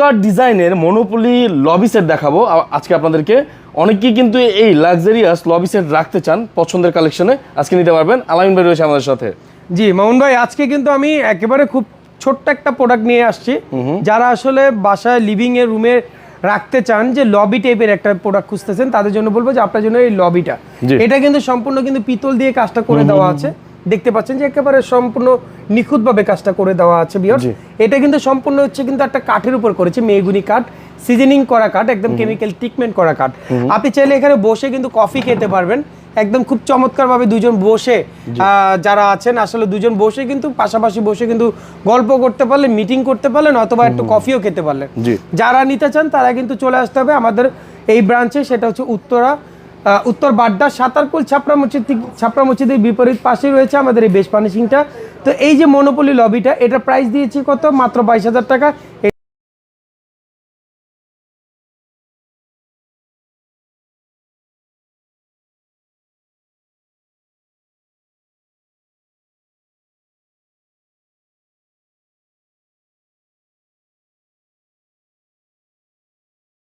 চমৎকার ডিজাইনের monopoly lobby set দেখাবো। আজকে আপনাদেরকে। অনেকেই কিন্তু এই লাক্সারিয়াস লবি সেট রাখতে চান পছন্দের কালেকশনে আজকে নিতে পারবেন। আলামিন ভাই রয়েছে আমাদের সাথে। জি মামুন ভাই আজকে কিন্তু আমি একেবারে খুব ছোট্ট একটা প্রোডাক্ট নিয়ে আসছি। যারা আসলে বাসায় লিভিং এর রুমে রাখতে চান যে লবি টাইপের একটা প্রোডাক্ট খুঁজতেছেন তাদের জন্য বলব যে আপনার জন্য এই লবিটা এটা কিন্তু সম্পূর্ণ কিন্তু পিতল দিয়ে কাজটা করে দেওয়া আছে। দেখতে পাচ্ছেন যে একেবারে সম্পূর্ণ নিখুঁতভাবে কাজটা করে দেওয়া আছে বিয়ার এটা কিন্তু সম্পূর্ণ হচ্ছে কিন্তু একটা কাঠের উপর করেছে মেগুনি কাঠ সিজনিং করা কাঠ একদম কেমিক্যাল ট্রিটমেন্ট করা কাঠ। আপনি চাইলে এখানে বসে কিন্তু কফি খেতে পারবেন। একদম খুব চমৎকার ভাবে দুজন বসে যারা আছেন আসলে দুজন বসে কিন্তু পাশাপাশি বসে কিন্তু গল্প করতে পারলেন মিটিং করতে পারলেন অথবা একটু কফিও খেতে পারলেন। যারা নিতে চান তারা কিন্তু চলে আসতে হবে আমাদের এই ব্রাঞ্চে সেটা হচ্ছে উত্তরা। উত্তর বাড্ডার সাতারকুল ছাপড়া মসজিদ ছাপড়া মসজিদের বিপরীত পাশেই রয়েছে আমাদের এই বেশ পানিশিংটা তো এই যে মনোপলি লবিটা এটা প্রাইস দিয়েছি কত? মাত্র বাইশ হাজার টাকা।